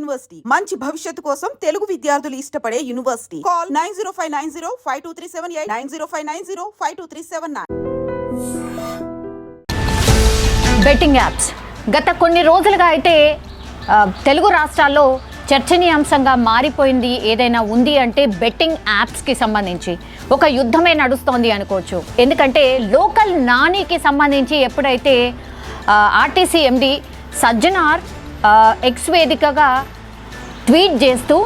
University. మంచి భవిష్యత్తు కోసం తెలుగు విద్యార్థులు ఇష్టపడే university. Call nine zero five nine zero five two three seven eight nine zero five nine zero five two three seven nine. Betting apps గత కొన్ని రోజులుగా అయితే తెలుగు రాష్ట్రాల్లో చర్చనీయాంశంగా మారిపోయింది ఏదైనా ఉంది అంటే బెట్టింగ్ యాప్స్కి సంబంధించి. ఒక యుద్ధమే నడుస్తోంది అనుకోవచ్చు. ఎందుకంటే లోకల్ నానికి సంబంధించి ఎప్పుడైతే ఆర్టీసీ ఎండి సజ్జనార్ ఎక్స్ వేదికగా ట్వీట్ చేస్తూ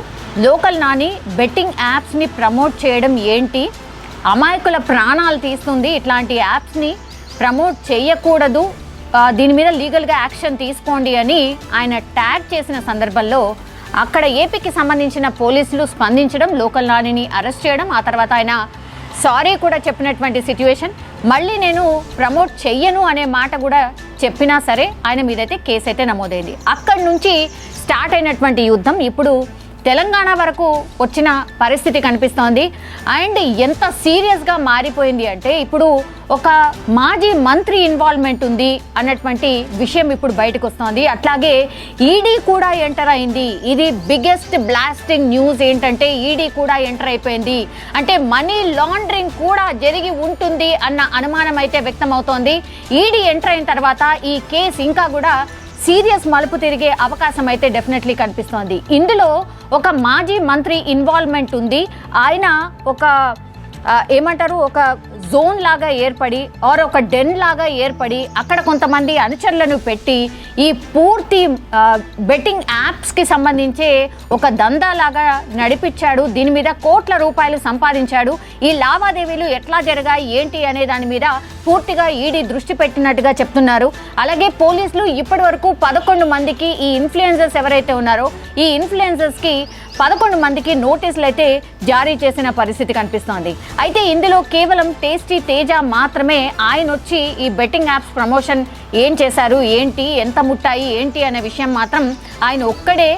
లోకల్ నాని బెట్టింగ్ యాప్స్ని ప్రమోట్ చేయడం ఏంటి? అమాయకుల ప్రాణాలు తీస్తుంది. ఇట్లాంటి యాప్స్ని ప్రమోట్ చేయకూడదు. దీని మీద లీగల్గా యాక్షన్ తీసుకోండి అని ఆయన ట్యాగ్ చేసిన సందర్భంలో అక్కడ ఏపీకి సంబంధించిన పోలీసులు స్పందించడం లోకల్ నానిని అరెస్ట్ చేయడం ఆ తర్వాత ఆయన సారీ కూడా చెప్పినటువంటి సిచ్యువేషన్ మళ్ళీ నేను ప్రమోట్ చెయ్యను అనే మాట కూడా చెప్పినా సరే ఆయన మీదైతే కేసు అయితే నమోదైంది. అక్కడి నుంచి స్టార్ట్ అయినటువంటి యుద్ధం ఇప్పుడు తెలంగాణ వరకు వచ్చిన పరిస్థితి కనిపిస్తోంది. అండ్ ఎంత సీరియస్గా మారిపోయింది అంటే ఇప్పుడు ఒక మాజీ మంత్రి ఇన్వాల్వ్మెంట్ ఉంది అన్నటువంటి విషయం ఇప్పుడు బయటకు వస్తోంది అట్లాగే ఈడీ కూడా ఎంటర్ అయింది. ఇది బిగ్గెస్ట్ బ్లాస్టింగ్ న్యూస్ ఏంటంటే ఈడీ కూడా ఎంటర్ అయిపోయింది. అంటే మనీ లాండరింగ్ కూడా జరిగి ఉంటుంది అన్న అనుమానం అయితే వ్యక్తమవుతోంది. ఈడీ ఎంటర్ అయిన తర్వాత ఈ కేసు ఇంకా కూడా సీరియస్ మలుపు తిరిగే అవకాశం అయితే డెఫినెట్లీ కనిపిస్తోంది. ఇందులో ఒక మాజీ మంత్రి ఇన్వాల్వ్మెంట్ ఉంది. ఆయన ఒక ఏమంటారు? ఒక జోన్ లాగా ఏర్పడి ఆర్ ఒక డెన్ లాగా ఏర్పడి అక్కడ కొంతమంది అనుచరులను పెట్టి ఈ పూర్తి బెట్టింగ్ యాప్స్కి సంబంధించే ఒక దందా లాగా నడిపించాడు. దీని మీద కోట్ల రూపాయలు సంపాదించాడు. ఈ లావాదేవీలు ఎట్లా జరిగాయి ఏంటి అనే దాని మీద పూర్తిగా ఈడీ దృష్టి పెట్టినట్టుగా చెప్తున్నారు. అలాగే పోలీసులు ఇప్పటి వరకు పదకొండు మందికి ఈ ఇన్ఫ్లుయెన్సర్స్ ఎవరైతే ఉన్నారో ఈ ఇన్ఫ్లుయెన్సర్స్కి పదకొండు మందికి నోటీసులు అయితే జారీ చేసిన పరిస్థితి కనిపిస్తోంది. అయితే ఇందులో కేవలం టేస్టీ తేజ మాత్రమే ఆయన వచ్చి ఈ బెట్టింగ్ యాప్స్ ప్రమోషన్ ఏం చేశారు ఏంటి ఎంత ముట్టాయి ఏంటి అనే విషయం మాత్రం ఆయన ఒక్కడే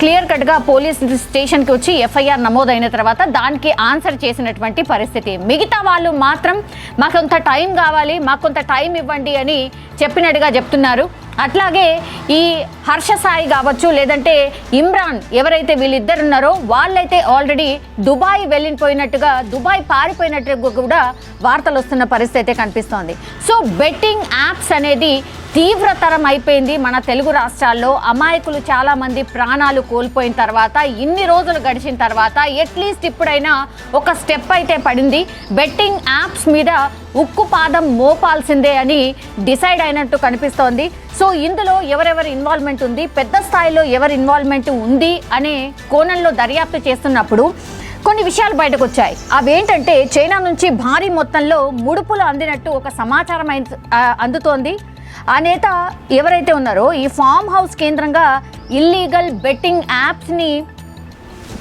క్లియర్ కట్గా పోలీస్ స్టేషన్కి వచ్చి ఎఫ్ఐఆర్ నమోదైన తర్వాత దానికి ఆన్సర్ చేసినటువంటి పరిస్థితి. మిగతా వాళ్ళు మాత్రం మాకు కొంత టైం కావాలి మాకు కొంత టైం ఇవ్వండి అని చెప్పినట్టుగా చెప్తున్నారు. అట్లాగే ఈ హర్ష సాయి కావచ్చు లేదంటే ఇమ్రాన్ ఎవరైతే వీళ్ళిద్దరు ఉన్నారో వాళ్ళైతే ఆల్రెడీ దుబాయ్ వెళ్ళిపోయినట్టుగా దుబాయ్ పారిపోయినట్టుగా కూడా వార్తలు వస్తున్న పరిస్థితి అయితే కనిపిస్తోంది. సో బెట్టింగ్ యాప్స్ అనేది తీవ్రతరం అయిపోయింది మన తెలుగు రాష్ట్రాల్లో. అమాయకులు చాలామంది ప్రాణాలు కోల్పోయిన తర్వాత ఇన్ని రోజులు గడిచిన తర్వాత అట్లీస్ట్ ఇప్పుడైనా ఒక స్టెప్ అయితే పడింది. బెట్టింగ్ యాప్స్ మీద ఉక్కు పాదం మోపాల్సిందే అని డిసైడ్ అయినట్టు కనిపిస్తోంది. సో ఇందులో ఎవరెవరి ఇన్వాల్వ్మెంట్ ఉంది పెద్ద స్థాయిలో ఎవరి ఇన్వాల్వ్మెంట్ ఉంది అనే కోణంలో దర్యాప్తు చేస్తున్నప్పుడు కొన్ని విషయాలు బయటకు వచ్చాయి అవేంటంటే చైనా నుంచి భారీ మొత్తంలో ముడుపులు అందినట్టు ఒక సమాచారం అందుతోంది. ఆ నేత ఎవరైతే ఉన్నారో ఈ ఫామ్ హౌస్ కేంద్రంగా ఇల్లీగల్ బెట్టింగ్ యాప్స్ని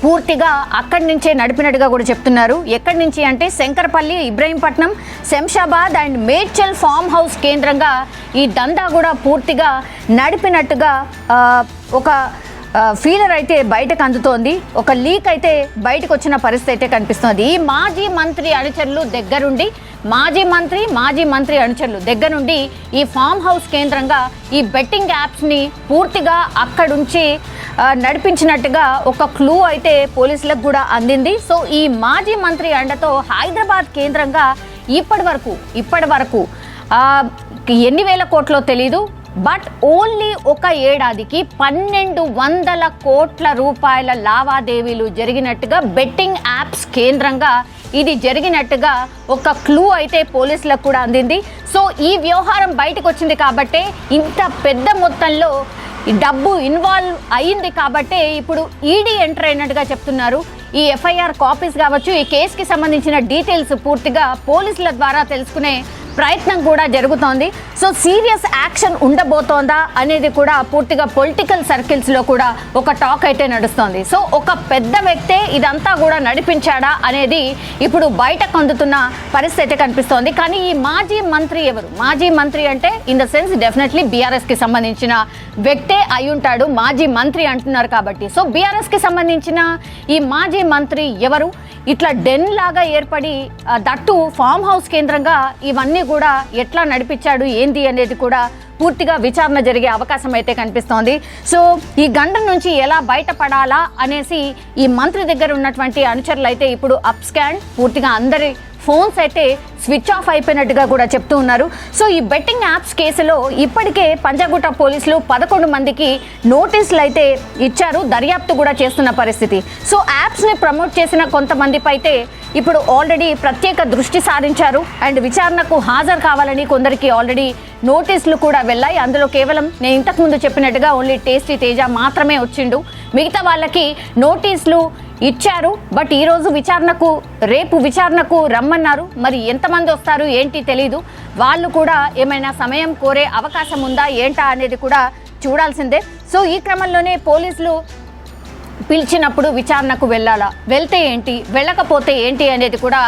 పూర్తిగా అక్కడి నుంచే నడిపినట్టుగా కూడా చెప్తున్నారు. ఎక్కడి నుంచి అంటే Shankarpally Ibrahimpatnam Shamshabad and Medchal farm house కేంద్రంగా ఈ దందా కూడా పూర్తిగా నడిపినట్టుగా ఒక ఫీలర్ అయితే బయటకు అందుతోంది. ఒక లీక్ అయితే బయటకు వచ్చిన పరిస్థితి అయితే కనిపిస్తోంది. ఈ మాజీ మంత్రి అనుచరులు దగ్గరుండి మాజీ మంత్రి మాజీ మంత్రి అనుచరులు దగ్గరుండి ఈ ఫామ్ హౌస్ కేంద్రంగా ఈ బెట్టింగ్ యాప్స్ని పూర్తిగా అక్కడుంచి నడిపించినట్టుగా ఒక క్లూ అయితే పోలీసులకు కూడా అందింది. సో ఈ మాజీ మంత్రి అండతో హైదరాబాద్ కేంద్రంగా ఇప్పటి వరకు ఇప్పటి వరకు ఎన్ని వేల కోట్లో తెలీదు. బట్ ఓన్లీ ఒక ఏడాదికి పన్నెండు వందల కోట్ల రూపాయల లావాదేవీలు జరిగినట్టుగా బెట్టింగ్ యాప్స్ కేంద్రంగా ఇది జరిగినట్టుగా ఒక క్లూ అయితే పోలీసులకు కూడా అందింది. సో ఈ వ్యవహారం బయటకు వచ్చింది కాబట్టే ఇంత పెద్ద మొత్తంలో డబ్బు ఇన్వాల్వ్ అయింది కాబట్టే ఇప్పుడు ఈడీ ఎంటర్ అయినట్టుగా చెప్తున్నారు. ఈ ఎఫ్ఐఆర్ కాపీస్ కావచ్చు ఈ కేసుకి సంబంధించిన డీటెయిల్స్ పూర్తిగా పోలీసుల ద్వారా తెలుసుకునే ప్రయత్నం కూడా జరుగుతోంది. సో సీరియస్ యాక్షన్ ఉండబోతోందా అనేది కూడా పూర్తిగా పొలిటికల్ సర్కిల్స్లో కూడా ఒక టాక్ అయితే నడుస్తోంది. సో ఒక పెద్ద వ్యక్తే ఇదంతా కూడా నడిపించాడా అనేది ఇప్పుడు బయటకు అందుతున్న పరిస్థితి కనిపిస్తోంది. కానీ ఈ మాజీ మంత్రి ఎవరు? మాజీ మంత్రి అంటే ఇన్ ద సెన్స్ డెఫినెట్లీ బీఆర్ఎస్కి సంబంధించిన వ్యక్తే అయి ఉంటాడు మాజీ మంత్రి అంటున్నారు కాబట్టి. సో బీఆర్ఎస్కి సంబంధించిన ఈ మాజీ మంత్రి ఎవరు? ఇట్లా డెన్ లాగా ఏర్పడి దట్టు ఫామ్ హౌస్ కేంద్రంగా ఇవన్నీ కూడా ఎట్లా నడిపించాడు ఏంది అనేది కూడా పూర్తిగా విచారణ జరిగే అవకాశం అయితే కనిపిస్తోంది. సో ఈ గండం నుంచి ఎలా బయటపడాలా అనేసి ఈ మంత్రి దగ్గర ఉన్నటువంటి అనుచరులు అయితే ఇప్పుడు అప్ స్కాన్ పూర్తిగా అందరి ఫోన్స్ అయితే స్విచ్ ఆఫ్ అయిపోయినట్టుగా కూడా చెప్తూ ఉన్నారు. సో ఈ బెట్టింగ్ యాప్స్ కేసులో ఇప్పటికే పంజాగుట్ట పోలీసులు పదకొండు మందికి నోటీసులు అయితే ఇచ్చారు దర్యాప్తు కూడా చేస్తున్న పరిస్థితి. సో యాప్స్ని ప్రమోట్ చేసిన కొంతమందిపై అయితే ఇప్పుడు ఆల్రెడీ ప్రత్యేక దృష్టి సారించారు. అండ్ విచారణకు హాజరు కావాలని కొందరికి ఆల్రెడీ నోటీసులు కూడా వెళ్ళాయి. అందులో కేవలం నేను ఇంతకుముందు చెప్పినట్టుగా ఓన్లీ టేస్టీ తేజ మాత్రమే వచ్చిండు. మిగతా వాళ్ళకి నోటీసులు ఇచ్చారు బట్ ఈరోజు విచారణకు రేపు విచారణకు రమ్మన్నారు. మరి ఎంతమంది వస్తారు ఏంటి తెలీదు. వాళ్ళు కూడా ఏమైనా సమయం కోరే అవకాశం ఉందా ఏంటా అనేది కూడా చూడాల్సిందే. సో ఈ క్రమంలోనే పోలీసులు పిలిచినప్పుడు విచారణకు వెళ్ళాలా? వెళ్తే ఏంటి? వెళ్ళకపోతే ఏంటి అనేది కూడా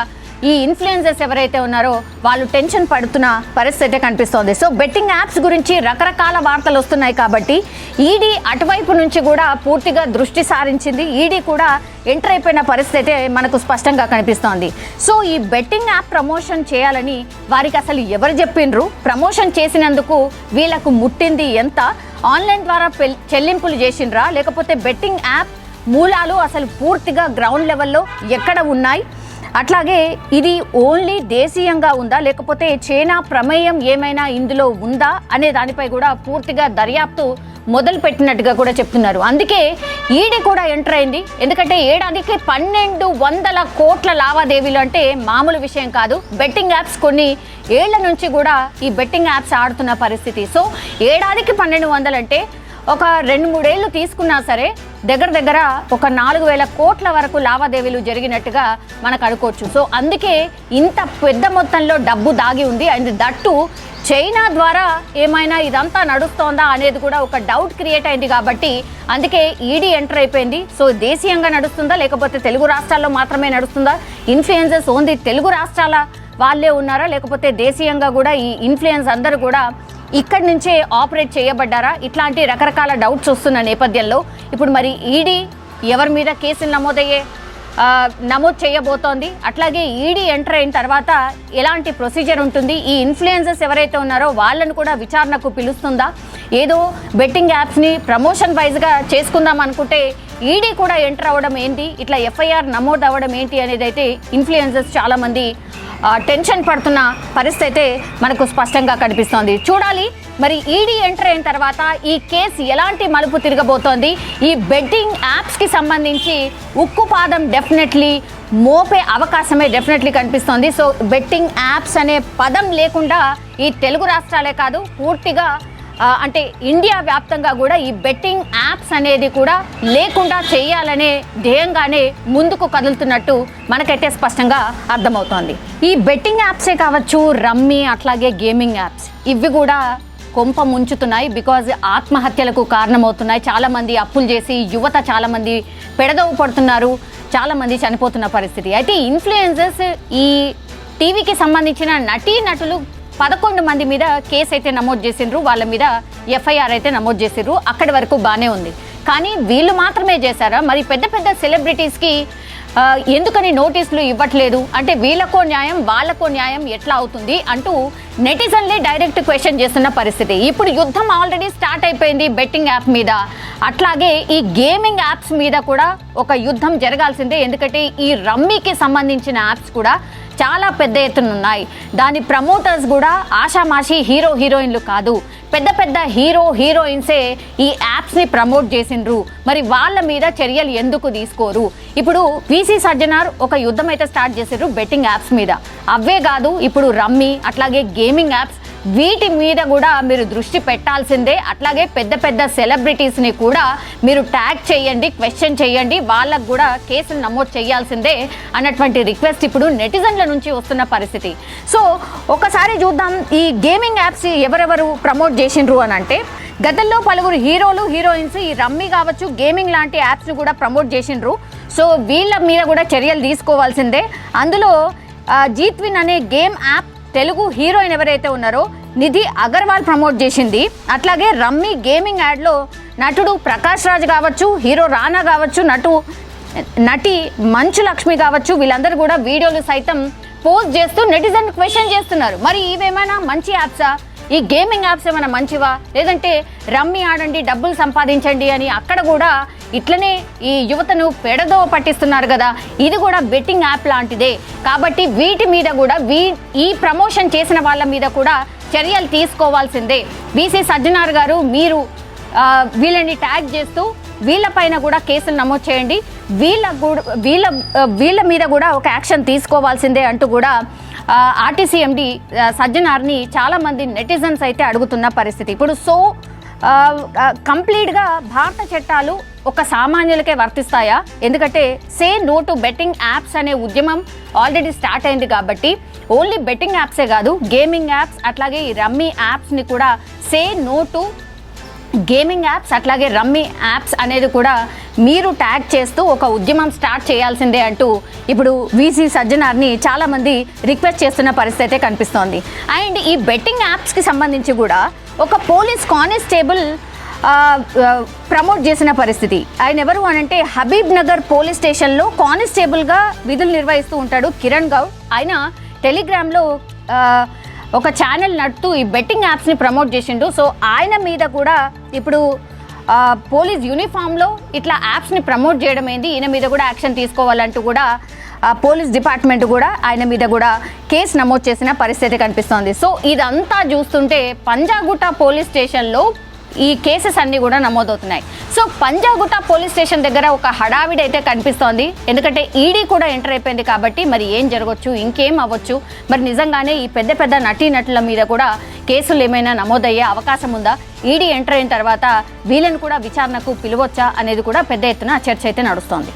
ఈ ఇన్ఫ్లుయెన్సర్స్ ఎవరైతే ఉన్నారో వాళ్ళు టెన్షన్ పడుతున్న పరిస్థితి అయితే కనిపిస్తోంది. సో బెట్టింగ్ యాప్స్ గురించి రకరకాల వార్తలు వస్తున్నాయి కాబట్టి ఈడీ అటువైపు నుంచి కూడా పూర్తిగా దృష్టి సారించింది. ఈడీ కూడా ఎంటర్ అయిపోయిన పరిస్థితి మనకు స్పష్టంగా కనిపిస్తోంది. సో ఈ బెట్టింగ్ యాప్ ప్రమోషన్ చేయాలని వారికి అసలు ఎవరు చెప్పిండ్రు? ప్రమోషన్ చేసినందుకు వీళ్ళకు ముట్టింది ఎంత? ఆన్లైన్ ద్వారా పెల్- చెల్లింపులు చేసిండ్రా? లేకపోతే బెట్టింగ్ యాప్ మూలాలు అసలు పూర్తిగా గ్రౌండ్ లెవెల్లో ఎక్కడ ఉన్నాయి? అట్లాగే ఇది ఓన్లీ దేశీయంగా ఉందా లేకపోతే చైనా ప్రమేయం ఏమైనా ఇందులో ఉందా అనే దానిపై కూడా పూర్తిగా దర్యాప్తు మొదలు పెట్టినట్టుగా కూడా చెప్తున్నారు. అందుకే ఈడీ కూడా ఎంటర్ అయింది. ఎందుకంటే ఏడాదికి పన్నెండు వందల కోట్ల లావాదేవీలు అంటే మామూలు విషయం కాదు. బెట్టింగ్ యాప్స్ కొన్ని ఏళ్ళ నుంచి కూడా ఈ బెట్టింగ్ యాప్స్ ఆడుతున్న పరిస్థితి. సో ఏడాదికి పన్నెండు వందలు అంటే ఒక రెండు మూడేళ్ళు తీసుకున్నా సరే దగ్గర దగ్గర ఒక నాలుగు వేల కోట్ల వరకు లావాదేవీలు జరిగినట్టుగా మనకు అనుకోవచ్చు. సో అందుకే ఇంత పెద్ద మొత్తంలో డబ్బు దాగి ఉంది. అండ్ దట్టు చైనా ద్వారా ఏమైనా ఇదంతా నడుస్తోందా అనేది కూడా ఒక డౌట్ క్రియేట్ అయింది కాబట్టి అందుకే ఈడీ ఎంటర్ అయిపోయింది. సో దేశీయంగా నడుస్తుందా లేకపోతే తెలుగు రాష్ట్రాల్లో మాత్రమే నడుస్తుందా? ఇన్ఫ్లుయెన్సెస్ ఓన్లీ తెలుగు రాష్ట్రాల వాళ్ళే ఉన్నారా లేకపోతే దేశీయంగా కూడా ఈ ఇన్ఫ్లుయెన్స్ అందరూ కూడా ఇక్కడి నుంచే ఆపరేట్ చేయబడ్డారా? ఇట్లాంటి రకరకాల డౌట్స్ వస్తున్న నేపథ్యంలో ఇప్పుడు మరి ఈడీ ఎవరి మీద కేసులు నమోదయ్యే నమోదు చేయబోతోంది. అట్లాగే ఈడీ ఎంటర్ అయిన తర్వాత ఎలాంటి ప్రొసీజర్ ఉంటుంది? ఈ ఇన్ఫ్లుయెన్సర్స్ ఎవరైతే ఉన్నారో వాళ్ళను కూడా విచారణకు పిలుస్తుందా? ఏదో బెట్టింగ్ యాప్స్ని ప్రమోషన్ వైజ్గా చేసుకుందాం అనుకుంటే ఈడీ కూడా ఎంటర్ అవ్వడం ఏంటి? ఇట్లా ఎఫ్ఐఆర్ నమోదు అవ్వడం ఏంటి అనేది అయితే ఇన్ఫ్లుయెన్సర్స్ చాలామంది టెన్షన్ పడుతున్న పరిస్థితి అయితే మనకు స్పష్టంగా కనిపిస్తోంది. చూడాలి మరి ఈడీ ఎంటర్ అయిన తర్వాత ఈ కేసు ఎలాంటి మలుపు తిరగబోతోంది? ఈ బెట్టింగ్ యాప్స్కి సంబంధించి ఉక్కు పాదం డెఫినెట్లీ మోపే అవకాశమే డెఫినెట్లీ కనిపిస్తోంది. సో బెట్టింగ్ యాప్స్ అనే పదం లేకుండా ఈ తెలుగు రాష్ట్రాలే కాదు పూర్తిగా అంటే ఇండియా వ్యాప్తంగా కూడా ఈ బెట్టింగ్ యాప్స్ అనేది కూడా లేకుండా చేయాలనే ధ్యేయంగానే ముందుకు కదులుతున్నట్టు మనకైతే స్పష్టంగా అర్థమవుతోంది. ఈ బెట్టింగ్ యాప్సే కావచ్చు రమ్మీ అట్లాగే గేమింగ్ యాప్స్ ఇవి కూడా కొంప ముంచుతున్నాయి బికాజ్ ఆత్మహత్యలకు కారణమవుతున్నాయి. చాలామంది అప్పులు చేసి యువత చాలామంది పెడదవు పడుతున్నారు చాలామంది చనిపోతున్న పరిస్థితి. అయితే ఇన్ఫ్లుయెన్సెస్ ఈ టీవీకి సంబంధించిన నటీ నటులు పదకొండు మంది మీద కేసు అయితే నమోదు చేసిండ్రు వాళ్ళ మీద ఎఫ్ఐఆర్ అయితే నమోదు చేసిండ్రు. అక్కడి వరకు బాగానే ఉంది. కానీ వీళ్ళు మాత్రమే చేశారా? మరి పెద్ద పెద్ద సెలబ్రిటీస్కి ఎందుకని నోటీసులు ఇవ్వట్లేదు? అంటే వీళ్ళకో న్యాయం వాళ్ళకో న్యాయం ఎట్లా అవుతుంది అంటూ నెటిజన్లే డైరెక్ట్ క్వశ్చన్ చేస్తున్న పరిస్థితి. ఇప్పుడు యుద్ధం ఆల్రెడీ స్టార్ట్ అయిపోయింది బెట్టింగ్ యాప్ మీద. అట్లాగే ఈ గేమింగ్ యాప్స్ మీద కూడా ఒక యుద్ధం జరగాల్సిందే. ఎందుకంటే ఈ రమ్మీకి సంబంధించిన యాప్స్ కూడా చాలా పెద్ద ఎత్తున ఉన్నాయి. దాని ప్రమోటర్స్ కూడా ఆషామాషి హీరో హీరోయిన్లు కాదు. పెద్ద పెద్ద హీరో హీరోయిన్సే ఈ యాప్స్ని ప్రమోట్ చేసిండ్రు. మరి వాళ్ళ మీద చర్యలు ఎందుకు తీసుకోరు? ఇప్పుడు వీసీ సజ్జనార్ ఒక యుద్ధం అయితే స్టార్ట్ చేసిండ్రు బెట్టింగ్ యాప్స్ మీద. అవే కాదు ఇప్పుడు రమ్మీ అట్లాగే గేమింగ్ యాప్స్ వీటి మీద కూడా మీరు దృష్టి పెట్టాల్సిందే. అట్లాగే పెద్ద పెద్ద సెలబ్రిటీస్ని కూడా మీరు ట్యాగ్ చేయండి క్వశ్చన్ చేయండి. వాళ్ళకు కూడా కేసులు నమోదు చేయాల్సిందే అన్నటువంటి రిక్వెస్ట్ ఇప్పుడు నెటిజన్ల నుంచి వస్తున్న పరిస్థితి. సో ఒకసారి చూద్దాం ఈ గేమింగ్ యాప్స్ ఎవరెవరు ప్రమోట్ చేసిండ్రు అని అంటే గతంలో పలువురు హీరోలు హీరోయిన్స్ ఈ రమ్మీ కావచ్చు గేమింగ్ లాంటి యాప్స్ని కూడా ప్రమోట్ చేసిండ్రు. సో వీళ్ళ మీద కూడా చర్యలు తీసుకోవాల్సిందే. అందులో జీత్విన్ అనే గేమ్ యాప్ తెలుగు హీరోయిన్ ఎవరైతే ఉన్నారో నిధి అగర్వాల్ ప్రమోట్ చేసింది. అట్లాగే రమ్మీ గేమింగ్ యాడ్లో నటుడు ప్రకాష్ రాజ్ కావచ్చు హీరో రానా కావచ్చు నటు నటి మంచు లక్ష్మి కావచ్చు వీళ్ళందరూ కూడా వీడియోలు సైతం పోస్ట్ చేస్తూ నెటిజన్ క్వశ్చన్ చేస్తున్నారు. మరి ఇవేమైనా మంచి యాప్సా? ఈ గేమింగ్ యాప్స్ ఏమైనా మంచివా? లేదంటే రమ్మి ఆడండి డబ్బులు సంపాదించండి అని అక్కడ కూడా ఇట్లనే ఈ యువతను పెడదోవ పట్టిస్తున్నారు కదా. ఇది కూడా బెట్టింగ్ యాప్ లాంటిదే. కాబట్టి వీటి మీద కూడా వీ ఈ ప్రమోషన్ చేసిన వాళ్ళ మీద కూడా చర్యలు తీసుకోవాల్సిందే. బీసీ సజ్జనార్ గారు మీరు వీళ్ళని ట్యాగ్ చేస్తూ వీళ్ళపైన కూడా కేసులు నమోదు చేయండి. వీళ్ళ కూడా వీళ్ళ వీళ్ళ మీద కూడా ఒక యాక్షన్ తీసుకోవాల్సిందే అంటూ కూడా ఆర్టీసీ ఎండి సజ్జనార్ని చాలామంది నెటిజన్స్ అయితే అడుగుతున్న పరిస్థితి. ఇప్పుడు సో కంప్లీట్గా భారత చట్టాలు ఒక సామాన్యులకే వర్తిస్తాయా? ఎందుకంటే say no to betting apps అనే ఉద్యమం ఆల్రెడీ స్టార్ట్ అయింది కాబట్టి ఓన్లీ బెట్టింగ్ యాప్సే కాదు గేమింగ్ యాప్స్ అట్లాగే ఈ రమ్మీ యాప్స్ని కూడా say no to gaming apps అట్లాగే రమ్మీ యాప్స్ అనేది కూడా మీరు ట్యాగ్ చేస్తూ ఒక ఉద్యమం స్టార్ట్ చేయాల్సిందే అంటూ ఇప్పుడు వీసీ సజ్జనార్ని చాలామంది రిక్వెస్ట్ చేస్తున్న పరిస్థితి అయితే కనిపిస్తోంది. అండ్ ఈ బెట్టింగ్ యాప్స్కి సంబంధించి కూడా ఒక పోలీస్ కానిస్టేబుల్ ప్రమోట్ చేసిన పరిస్థితి. ఆయన ఎవరు అనంటే హబీబ్ నగర్ పోలీస్ స్టేషన్లో కానిస్టేబుల్గా విధులు నిర్వహిస్తూ ఉంటాడు కిరణ్ గౌడ్. ఆయన టెలిగ్రామ్లో ఒక ఛానల్ నడుతూ ఈ బెట్టింగ్ యాప్స్ని ప్రమోట్ చేసిండు. సో ఆయన మీద కూడా ఇప్పుడు పోలీస్ యూనిఫామ్లో ఇట్లా యాప్స్ని ప్రమోట్ చేయడం ఏంది? ఈయన మీద కూడా యాక్షన్ తీసుకోవాలంటూ కూడా పోలీస్ డిపార్ట్మెంట్ కూడా ఆయన మీద కూడా కేసు నమోదు చేసిన పరిస్థితి కనిపిస్తోంది. సో ఇదంతా చూస్తుంటే పంజాగుట్ట పోలీస్ స్టేషన్లో ఈ కేసెస్ అన్నీ కూడా నమోదవుతున్నాయి. సో పంజాగుట్ట పోలీస్ స్టేషన్ దగ్గర ఒక హడావిడి అయితే కనిపిస్తోంది. ఎందుకంటే ఈడీ కూడా ఎంటర్ అయిపోయింది కాబట్టి మరి ఏం జరగవచ్చు ఇంకేం అవ్వచ్చు? మరి నిజంగానే ఈ పెద్ద పెద్ద నటీనటుల మీద కూడా కేసులు ఏమైనా నమోదయ్యే అవకాశం ఉందా? ఈడీ ఎంటర్ అయిన తర్వాత వీళ్ళని కూడా విచారణకు పిలవచ్చా అనేది కూడా పెద్ద ఎత్తున చర్చ అయితే నడుస్తోంది.